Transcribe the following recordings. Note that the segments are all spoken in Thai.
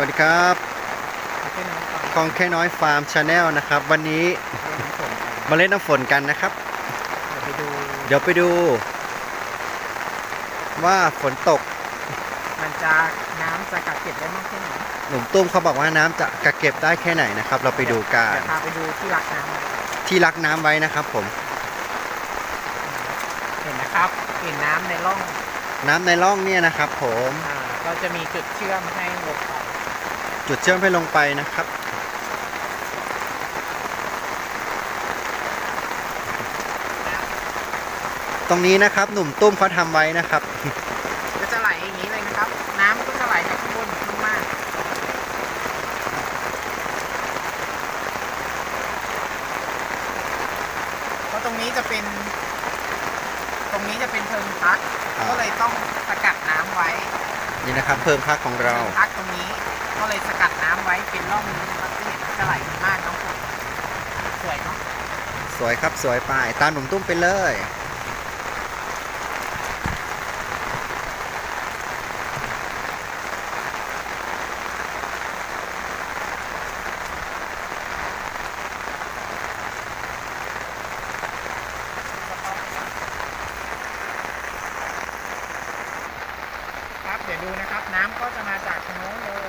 วัสดีครับเป็นน้ำตาลกองแค่น้อยฟาร์มชาแนลนะครับ วันนี้เรื่องผลกันมาเล่นน้ำฝนกันนะครับเดี๋ยวไปดูเดี๋ยวไปดู ว่าฝนตก มันจะน้ำจะกักเก็บได้มากแค่ไหนหนุ่มตุ้มเขาบอกว่าน้ำจะกักเก็บได้แค่ไหนนะครับ เราไปดูกันเดี๋ยวพาไปดูที่รักน้ำนะที่รักน้ำไว้นะครับ ผม เห็นนะครับเห็นน้ำในร่อง น้ำในร่องเนี่ยนะครับ ผมอ่าก็จะมีจุดเชื่อมให้ลงไป จุดเชื่อมให้ลงไปนะครับ ตรงนี้นะครับหนุ่มตุ้มเขาทำไว้นะครับก็จะไหลอย่างนี้เลยนะครับ น้ำก็จะไหลจากข้างบนขึ้นมาเพราะตรงนี้จะเป็น ตรงนี้จะเป็นเพิงพักอ่าก็เลยต้องสกัดน้ำไว้ นี่นะครับเพิ่มพักของเรา เพิงพักตรงนี้ ก็เลยสกัดน้ำไว้เป็นร่องนี้นะครับจะเห็นว่าจะไหลดีมากน้องฝนสวยเนาะสวยครับสวยไปตามหนุ่มตุ้มไปเลยครับเดี๋ยวดูนะครับ น้ำก็จะมาจากทางโน้นเลย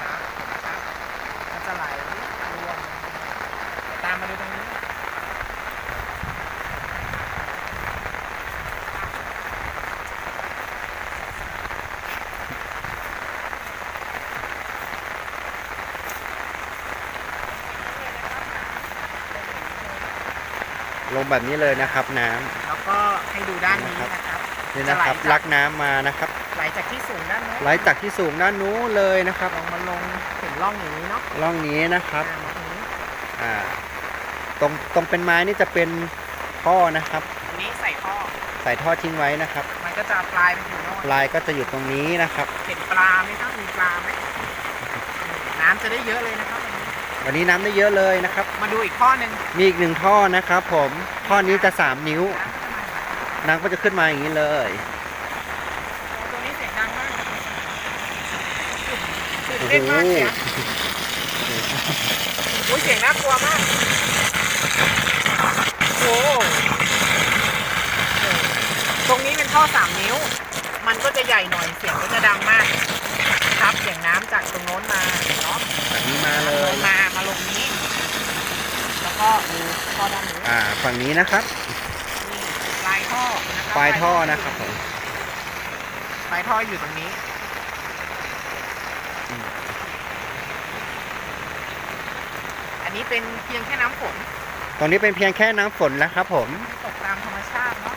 ครับเห็นนะครับก็ จะไหลรวมเดี๋ยวตามมาดูตรงนี้ลงแบบนี้เลยนะครับน้ำแล้วก็ให้ดูด้านนี้นะครับนี่นะครับจะไหลจากลักน้ำมานะครับ ไหลจากที่สูงด้านโน้นไหลจากที่สูงด้านนู้นเลยนะครับลงมาลงถึงร่องอย่างนี้เนาะร่องนี้นะครับอ่ามาตรงนี้อ่าตรงตรงเป็นไม้นี่จะเป็นท่อนะครับ ตรงนี้ใส่ท่อใส่ท่อทิ้งไว้นะครับ มันก็จะปลายไปถึงโน้นปลายก็จะอยู่ตรงนี้นะครับ เห็นปลาไหมครับ มีปลาไหมน้ำจะได้เยอะเลยนะครับวันนี้วันนี้น้ำได้เยอะเลยนะครับ มาดูอีกข้อหนึ่งมีอีกหนึ่งท่อนะครับ ผมท่อนี้จะสามนิ้ว น้ำก็จะมาน้ำก็จะขึ้นมาอย่างนี้เลย โอ้ตัวนี้เสียงดังมากตื่น โอ้ เต้นโหมากเสียงโอ้ยเสียงน่ากลัวมากโอ้โหตรงนี้เป็นท่อสามนิ้ว มันก็จะใหญ่หน่อยเสียงก็จะดังมาก ครับเสียงน้ำจากตรงโน้นมาเนาะแบบนี้มาเลลย งมามาลงนี้ แล้วก็ดูท่อด้านนี้อ่า ฝั่งนี้นะครับ นี่ปลายท่อนะครับปลายท่อนะครับผม ปลายท่ออยู่ตรงนี้ อืมอันนี้เป็นเพียงแค่น้ำฝนตรงนี้เป็นเพียงแค่น้ำฝนแล้วครับ ผม ตกตามธรรมชาติเนาะ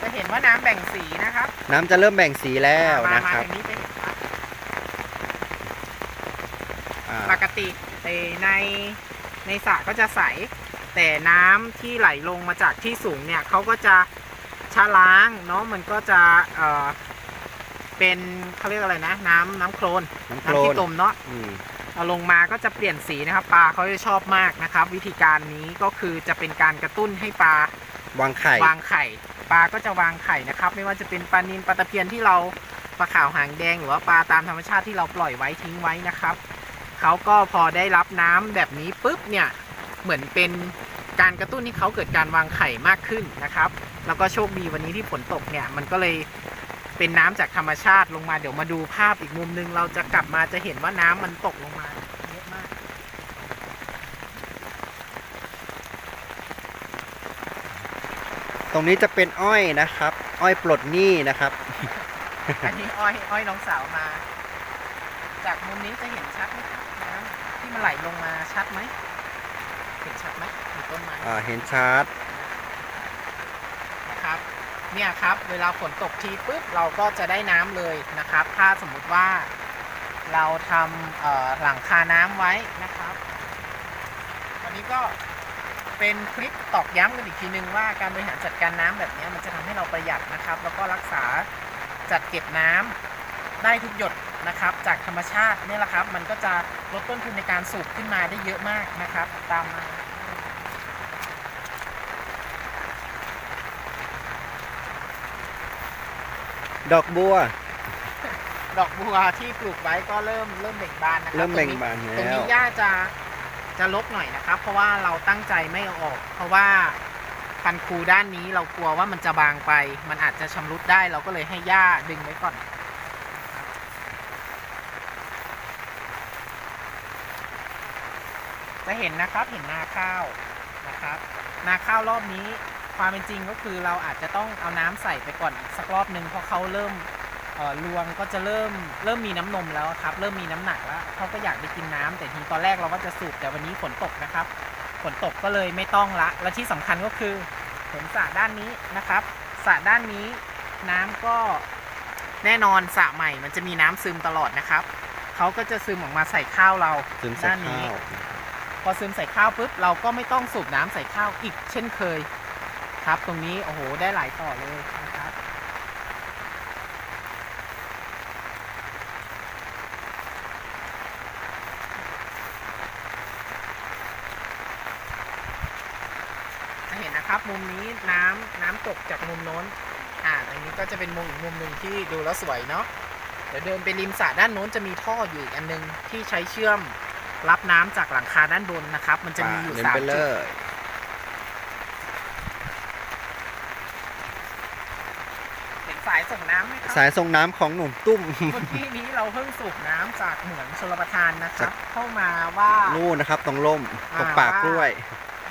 จะเห็นว่าน้ำแบ่งสีนะครับน้ำจะเริ่มแบ่งสีแล้วมานะมาครับทางนี้จะเห็นว่าอ่าปกติในในในสระก็จะใส แต่น้ำที่ไหลลงมาจากที่สูงเนี่ยเขาก็จะชะล้างเนาะมันก็จะเอ่อ เป็นเขาเรียกอะไรนะ น้ำน้ำโคลนน้ำโคลน้ำที่นตมเนาะอืมเอาลงมาก็จะเปลี่ยนสีนะครับปลาเขาจะชอบมากนะครับ วิธีการนี้ก็คือจะเป็นการกระตุ้นให้ปลาวางไข่วางไข่ ปลาก็จะวางไข่นะครับ ไม่ว่าจะเป็นปลานิลปลาตะเพียนที่เราปลาขาวหางแดงหรือว่าปลาตามธรรมชาติที่เราปล่อยไว้ทิ้งไว้นะครับเขาก็พอได้รับน้ำแบบนี้ปุ๊บเนี่ยเหมือนเป็นการกระตุ้นให้เขาเกิดการวางไข่มากขึ้นนะครับ แล้วก็โชคดีวันนี้ที่ฝนตกเนี่ยมันก็เลย เป็นน้ำจากธรรมชาติลงมาเดี๋ยวมาดูภาพอีกมุมหนึง เราจะกลับมาจะเห็นว่าน้ำมันตกลงมาเยอะมาก ตรงนี้จะเป็นอ้อยนะครับ อ้อยปลดหนี้นะครับ อันนี้อ้อยอ้อยน้องสาวมา จากมุมนี้จะเห็นชัดไหมครับน้ำที่มันไหลลงมาชัดไหมเห็นชัดไหมมีต้นไม้อ่าเห็นชัดนะครับ เนี่ยครับเวลาฝนตกทีปุ๊บเราก็จะได้น้ำเลยนะครับ ถ้าสมมุติว่าเราทำหลังคาน้ำไว้นะครับวันนี้ก็เป็นคลิปตอกย้ำกันอีกทีนึงว่าการบริหารจัดการน้ำแบบนี้มันจะทำให้เราประหยัดนะครับ แล้วก็รักษาจัดเก็บน้ำได้ทุกหยดนะครับ จากธรรมชาติเนี่ยแหละครับ มันก็จะลดต้นทุนในการสูบขึ้นมาได้เยอะมากนะครับ ตามมา ดอกบัว ดอกบัวที่ปลูกไว้ก็เริ่มเริ่มเบ่งบานนะครับเริ่มเบ่งตนี้บานตรงแล้วนี้หญ้าจะจะลกหน่อยนะครับ เพราะว่าเราตั้งใจไม่เอาออก เพราะว่าคันคูด้านนี้เรากลัวว่ามันจะบางไป มันอาจจะชำรุดได้เราก็เลยให้หญ้าดึงไว้ก่อนนะครับจะเห็นนะครับเห็นนาข้าวนะครับ นาข้าวรอบนี้ ความเป็นจริงก็คือเราอาจจะต้องเอาน้ำใส่ไปก่อนอีกสักรอบหนึ่งเพราะเขาเริ่มเอ่อรวงก็จะเริ่มเริ่มมีน้ำนมแล้วครับ เริ่มมีน้ำหนักแล้วเขาก็อยากได้กินน้ำแต่ทีตอนแรกเราก็จะสูบแต่วันนี้ฝนตกนะครับฝนตกก็เลยไม่ต้องละ และที่สำคัญก็คือเห็นสระด้านนี้นะครับสระด้านนี้น้ำก็แน่นอนสระใหม่ มันจะมีน้ำซึมตลอดนะครับเขาก็จะซึมออกมาใส่ข้าวเราซึมใส่ด้านนี้ข้าวพอซึมใส่ข้าวปุ๊บเราก็ไม่ต้องสูบน้ำใส่ข้าวอีกเช่นเคย ครับ ตรงนี้โอ้โหได้หลายต่อเลยนะครับ จะเห็นนะครับมุมนี้น้ำน้ำตกจากมุมโน้นอ่าตรงนี้ก็จะเป็นมุมอีกมุมหนึ่งที่ดูแล้วสวยเนาะเดี๋ยวเดินไปริมสระด้านโน้นจะมีท่ออยู่อีกอันนึงที่ใช้เชื่อมรับน้ำจากหลังคาด้านบนนะครับ มันจะมีอยู่สามจุด ย เห็น สายส่งน้ำไหมครัสายส่งน้ำของหนุ่มตุ้ม เมื่อกี้นี้เราเพิ่งสูบน้ำจากเหมืองชลประทานนะครับจากเข้ามาว่า นู่นนะครับ ตรงล่มอ่าตรงปากกล้วย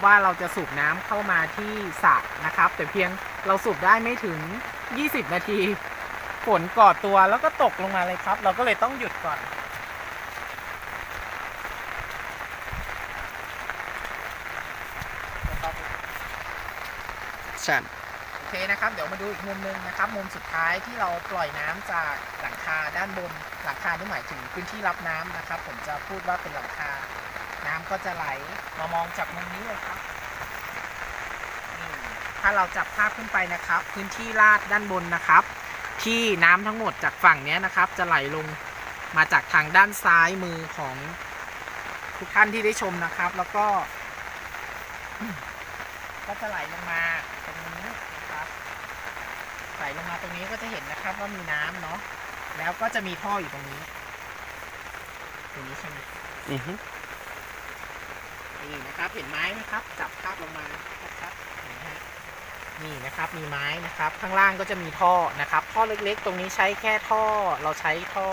ว่าเราจะสูบน้ำเข้ามาที่สระนะครับ แต่เพียงเราสูบได้ไม่ถึง 20 นาทีฝนก่อตัวแล้วก็ตกลงมาเลยครับ เราก็เลยต้องหยุดก่อน ชันโอ เคนะครับ เดี๋ยวมาดูอีกมุมหนึงนะครับ มุมสุดท้ายที่เราปล่อยน้ำจากหลังคาด้านบน หลังคาที่หมายถึงพื้นที่รับน้ำนะครับ ผมจะพูดว่าเป็นหลังคา น้ำก็จะไหลมามองจากมุมนี้เลยครับถ้าเราจับภาพขึ้นไปนะครับ พื้นที่ลาดด้านบนนะครับ ที่น้ำทั้งหมดจากฝั่งนี้นะครับ จะไหลลงมาจากทางด้านซ้ายมือของทุกท่านที่ได้ชมนะครับ แล้วก็ก็จะไหลลงมาตรงนี้นะ ไหลลงมาตรงนี้ก็จะเห็นนะครับว่ามีน้ำเนาะแล้วก็จะมีท่ออยู่ตรงนี้ตรงนี้ใช่ไหมอือฮึนี่นะครับ เห็นไม้ไหมครับ จับภาพลงมาครับเห็นไหมฮะนี่นะครับมีไม้นะครับ ข้างล่างก็จะมีท่อนะครับ ท่อเล็กๆ ตรงนี้ใช้แค่ท่อ เราใช้ท่อ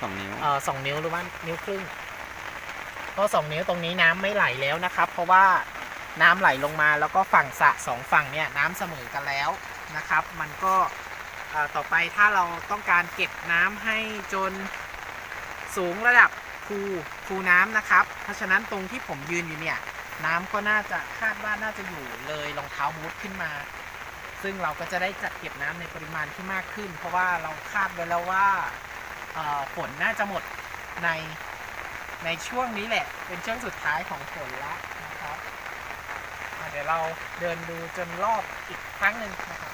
สองนิ้วเอ่อสองนิ้วหรือว่านิ้วครึ่งท่อสองนิ้วตรงนี้น้ำไม่ไหลแล้วนะครับ เพราะว่าน้ำไหลลงมาแล้วก็ฝั่งสระสองฝั่งเนี่ยน้ำเสมอกันแล้ว นะครับ มันก็ต่อไปถ้าเราต้องการเก็บน้ำให้จนสูงระดับคูคูน้ำนะครับ เพราะฉะนั้นตรงที่ผมยืนอยู่เนี่ย น้ำก็น่าจะคาดว่าน่าจะอยู่เลยรองเท้าบูทขึ้นมา ซึ่งเราก็จะได้จัดเก็บน้ำในปริมาณที่มากขึ้น เพราะว่าเราคาดไว้แล้วว่าฝนน่าจะหมดในในช่วงนี้แหละ เป็นช่วงสุดท้ายของฝนแล้วนะครับเดี๋ยวเราเดินดูจนรอบอีกครั้งหนึ่งนะครับ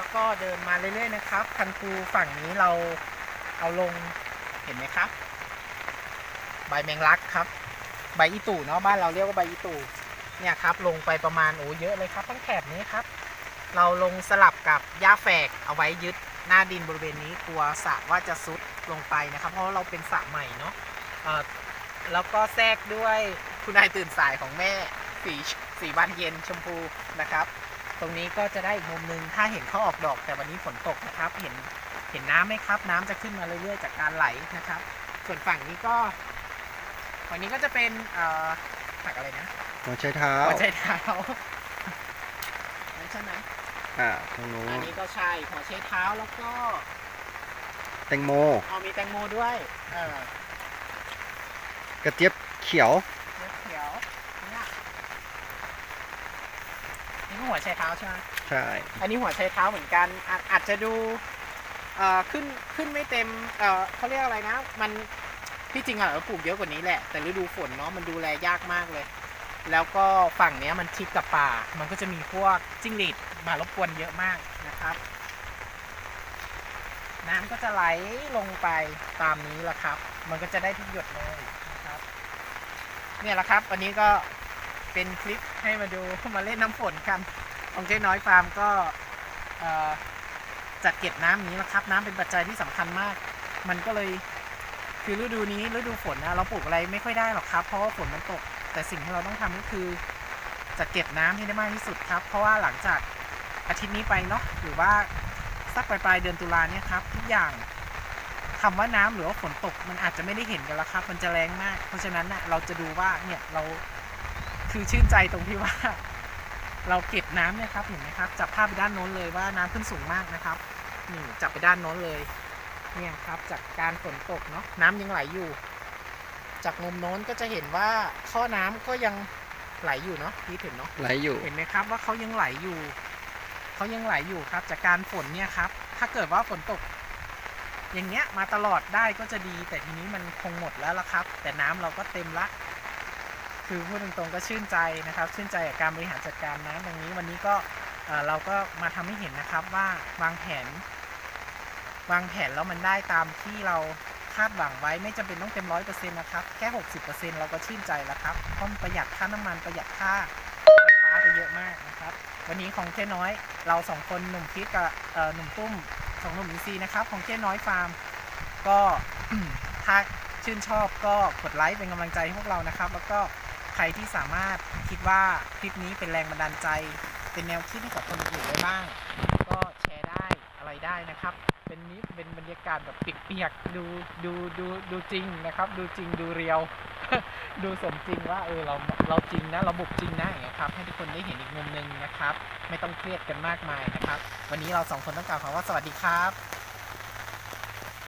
แล้วก็เดินมาเรื่อยๆนะครับ คันคูฝั่งนี้เราเอาลงเห็นไหมครับ ใบแมงลักครับ ใบอีตู่เนาะบ้านเราเรียกว่าใบอีตู่เนี่ยครับ ลงไปประมาณโอ้เยอะเลยครับทั้งแถบนี้ครับ เราลงสลับกับหญ้าแฝกเอาไว้ยึดหน้าดินบริเวณนี้กลัวสระว่าจะซุดลงไปนะครับ เพราะเราเป็นสระใหม่เนาะแล้วก็แทรกด้วยคุณนายตื่นสายของแม่สีสีบานเย็นชมพูนะครับ ตรงนี้ก็จะได้อีกมุมหนึงถ้าเห็นเขาออกดอกแต่วันนี้ฝนตกนะครับ เห็นเห็นน้ำไหมครับ น้ำจะขึ้นมาเรื่อยๆจากการไหลนะครับ ส่วนฝั่งนี้ก็ฝั่งนี้ก็จะเป็นเอ่อผักอะไรนะหัวใช้เท้าหัวใจเท้านั่นใช่ไหมอ่าตรงนู้อันนนี้ก็ใช่หัวใจเท้าแล้วก็ แตงโมเอามีแตงโมด้วยเออกระเจี๊ยบเขียวเขียวเขียวเนี่ย นี่ก็หัวใจเท้าใช่ไหมใช่ อันนี้หัวใจเท้าเหมือนกันอาจอาจจะดูเอ่อขึ้นขึ้นไม่เต็มเอ่อเขาเรียกอะไรนะ มันที่จริงอะเราปลูกเยอะกว่านี้แหละ แต่ฤดูฝนเนาะมันดูแลยากมากเลย แล้วก็ฝั่งเนี้ยมันชิดกับป่า มันก็จะมีพวกจิ้งหรีดมารบกวนเยอะมากนะครับ น้ำก็จะไหลลงไปตามนี้แหละครับ มันก็จะได้ทุกหยดเลยนะครับ เนี่ยแหละครับ วันนี้ก็ เป็นคลิปให้มาดูมาเล่นน้ำฝนกันของเจ๊น้อยฟาร์มก็จัดเก็บน้ำนี้นะครับ น้ำเป็นปัจจัยที่สำคัญมาก มันก็เลยคือฤดูนี้ฤดูฝนนะเราปลูกอะไรไม่ค่อยได้หรอกครับ เพราะว่าฝนมันตก แต่สิ่งที่เราต้องทำก็คือจัดเก็บน้ำให้ได้มากที่สุดครับ เพราะว่าหลังจากอาทิตย์นี้ไปเนาะหรือว่าสักปลายปลายเดือนตุลาเนี่ยครับทุกอย่างคำว่าน้ำหรือว่าฝนตกมันอาจจะไม่ได้เห็นกันแล้วครับ มันจะแรงมาก เพราะฉะนั้นน่ะเราจะดูว่าเนี่ยเรา คือชื่นใจตรงที่ว่า เราเก็บน้ำเนี่ยครับเห็นไหมครับจับภาพไปด้านโน้นเลยว่าน้ำขึ้นสูงมากนะครับนี่จับไปด้านโน้นเลย เนี่ยครับจากการฝนตกเนาะน้ำยังไหลอยู่ จากมุมโน้นก็จะเห็นว่าท่อน้ำก็ยังไหลอยู่เนาะพี่ถึงเนาะไหลอยู่เห็นไหมครับว่าเขายังไหลอยู่เขายังไหลอยู่ครับ จากการฝนเนี่ยครับ ถ้าเกิดว่าฝนตก อย่างเงี้ยมาตลอดได้ก็จะดี แต่ทีนี้มันคงหมดแล้วละครับ แต่น้ำเราก็เต็มละ คือพูดตรงๆก็ชื่นใจนะครับ ชื่นใจกับการบริหารจัดการน้ำตรงนี้วันนี้ก็เราก็มาทำให้เห็นนะครับว่าวางแผน วางแผนแล้วมันได้ตามที่เราคาดหวังไว้ไม่จำเป็นต้องเต็มร้อยเปอร์เซ็นต์นะครับ แค่หกสิบเปอร์เซ็นต์เราก็ชื่นใจแล้วครับเพราะมันประหยัดค่าน้ำมันประหยัดค่าไฟฟ้าไปเยอะมากนะครับ วันนี้ของแค่น้อยเราสองคนหนุ่มคิดกับหนุ่มตุ้มสองหนุ่มอีซีนะครับ ของแค่น้อยฟาร์ม ก็ถ้าชื่นชอบก็กดไลค์เป็นกำลังใจให้พวกเรานะครับ แล้วก็ ใครที่สามารถคิดว่าคลิปนี้เป็นแรงบันดาลใจ เป็นแนวคิดให้กับคนอื่นได้บ้าง ก็แชร์ได้อะไรได้นะครับ เป็นนี้เป็นบรรยากาศแบบเปียกๆดูดูดูดูจริงนะครับ ดูจริงดูเรียว ดูสมจริงว่าเออเราเราจริงนะเราบุกจริงนะอย่างเงี้ยครับให้ทุกคนได้เห็นอีกมุมหนึ่งนะครับ ไม่ต้องเครียดกันมากมายนะครับ วันนี้เราสองคนต้องกล่าวคำว่าสวัสดีครับ